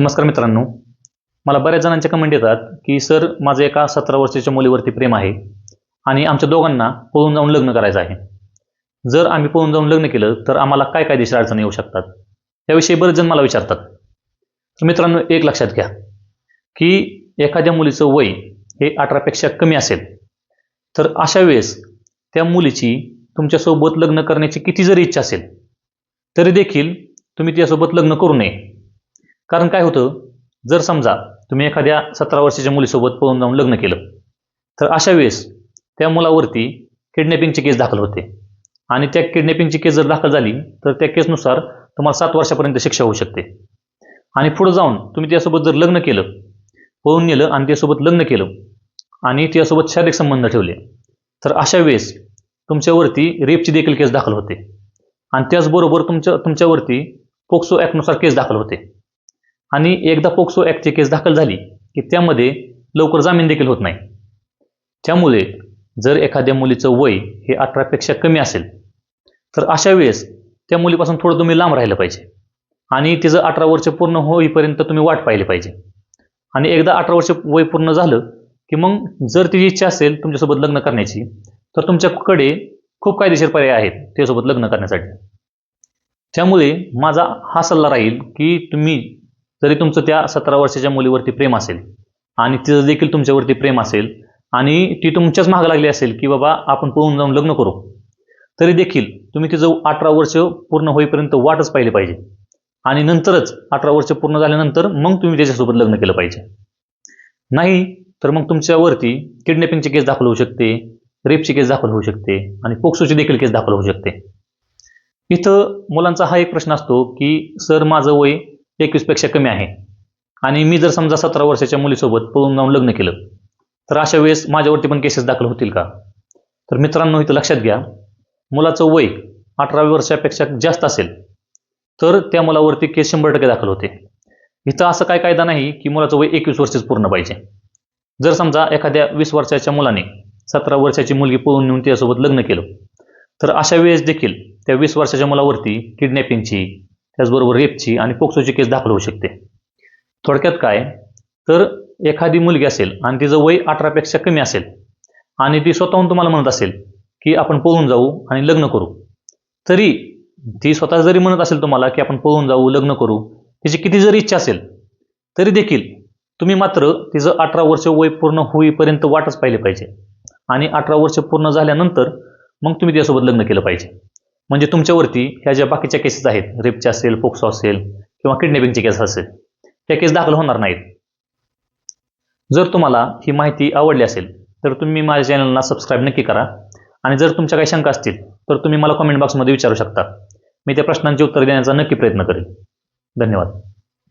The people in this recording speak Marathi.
नमस्कार मित्रांनो. मला बऱ्याच जणांच्या कमेंट येतात की सर माझं एका सतरा वर्षाच्या मुलीवरती प्रेम आहे आणि आमच्या दोघांना पळून जाऊन लग्न करायचं आहे. जर आम्ही पळून जाऊन लग्न केलं तर आम्हाला काय कायदेशीर अडचणी येऊ शकतात? याविषयी बरेच जण मला विचारतात. तर मित्रांनो एक लक्षात घ्या की एखाद्या मुलीचं वय हे अठरापेक्षा कमी असेल तर अशा वेळेस त्या मुलीची तुमच्यासोबत लग्न करण्याची किती जरी इच्छा असेल तरी देखील तुम्ही त्यासोबत लग्न करू नये. कारण काय होतं? जर समजा तुम्ही एखाद्या सतरा वर्षाच्या मुलीसोबत पळून जाऊन लग्न केलं तर अशा वेळेस त्या मुलावरती किडनॅपिंगची केस दाखल होते. आणि त्या किडनॅपिंगची केस जर दाखल झाली तर त्या केसनुसार तुम्हाला सात वर्षापर्यंत शिक्षा होऊ शकते. आणि पुढे जाऊन तुम्ही त्यासोबत जर लग्न केलं पळून नेलं आणि त्यासोबत लग्न केलं आणि त्यासोबत शारीरिक संबंध ठेवले तर अशा वेळेस तुमच्यावरती रेपची देखील केस दाखल होते. आणि त्याचबरोबर तुमच्या तुमच्यावरती पोक्सो ॲक्टनुसार केस दाखल होते. आणि एकदा पोक्सो ॲक्टची केस दाखल झाली की त्यामध्ये लवकर जामीन देखील होत नाही. त्यामुळे जर एखाद्या मुलीचं वय हे अठरापेक्षा कमी असेल तर अशा वेळेस त्या मुलीपासून थोडं तुम्ही लांब राहिलं पाहिजे. आणि तिचं अठरा वर्ष पूर्ण होईपर्यंत तुम्ही वाट पाहिली पाहिजे. आणि एकदा अठरा वर्ष वय पूर्ण झालं की मग जर तिची इच्छा असेल तुमच्यासोबत लग्न करण्याची तर तुमच्याकडे खूप कायदेशीर पर्याय आहेत त्यासोबत लग्न करण्यासाठी. त्यामुळे माझा हा सल्ला राहील की तुम्ही जरी तुमचं त्या सतरा वर्षाच्या मुलीवरती प्रेम असेल. आणि तिचं देखील तुमच्यावरती प्रेम असेल. आणि ती तुमच्याच मागं लागली असेल की बाबा आपण पळून जाऊन लग्न करू. तरी देखील तुम्ही तिचं अठरा वर्ष पूर्ण होईपर्यंत वाटच पाहिली पाहिजे. आणि नंतरच अठरा वर्ष पूर्ण झाल्यानंतर मग तुम्ही त्याच्यासोबत लग्न केलं पाहिजे. नाही तर मग तुमच्यावरती किडनॅपिंगची केस दाखल होऊ शकते रेपची केस दाखल होऊ शकते आणि पोक्सोची देखील केस दाखल होऊ शकते. इथं मुलांचा हा एक प्रश्न असतो की सर माझं वय एकवीसपेक्षा कमी आहे. आणि मी जर समजा सतरा वर्षाच्या मुलीसोबत पळून जाऊन लग्न केलं तर अशा वेळेस माझ्यावरती पण केसेस दाखल होतील का? तर मित्रांनो इथं लक्षात घ्या. मुलाचं वय अठराव्या वर्षापेक्षा जास्त असेल तर त्या मुलावरती केस शंभर टक्के दाखल होते. इथं असं काय कायदा नाही की मुलाचं वय एकवीस वर्षच पूर्ण पाहिजे. जर समजा एखाद्या वीस वर्षाच्या मुलाने सतरा वर्षाची मुलगी पळून नेऊन त्यासोबत लग्न केलं तर अशा वेळेस देखील त्या वीस वर्षाच्या मुलावरती किडनॅपिंगची त्याचबरोबर रेपची आणि पोक्सोची केस दाखल होऊ शकते. थोडक्यात काय? तर एखादी मुलगी असेल आणि तिचं वय अठरापेक्षा कमी असेल आणि ती स्वतःहून तुम्हाला म्हणत असेल की आपण पळून जाऊ आणि लग्न करू. तरी ती स्वतः जरी म्हणत असेल तुम्हाला की आपण पळून जाऊ लग्न करू तिची किती जरी इच्छा असेल तरी देखील तुम्ही मात्र तिचं अठरा वर्ष वय पूर्ण होईपर्यंत वाटच पाहिले पाहिजे. आणि अठरा वर्ष पूर्ण झाल्यानंतर मग तुम्ही त्यासोबत लग्न केलं पाहिजे. म्हणजे तुमच्यावरती ह्या ज्या बाकीच्या केसेस आहेत रेपचे असेल फोक्सो असेल किंवा किडनॅपिंगचे केस असेल त्या केस दाखल होणार नाहीत. जर तुम्हाला ही माहिती आवडली असेल तर तुम्ही माझ्या चॅनलला सबस्क्राईब नक्की करा. आणि जर तुमच्या काही शंका असतील तर तुम्ही मला कॉमेंट बॉक्समध्ये विचारू शकता. मी त्या प्रश्नांची उत्तर देण्याचा नक्की प्रयत्न करेन. धन्यवाद.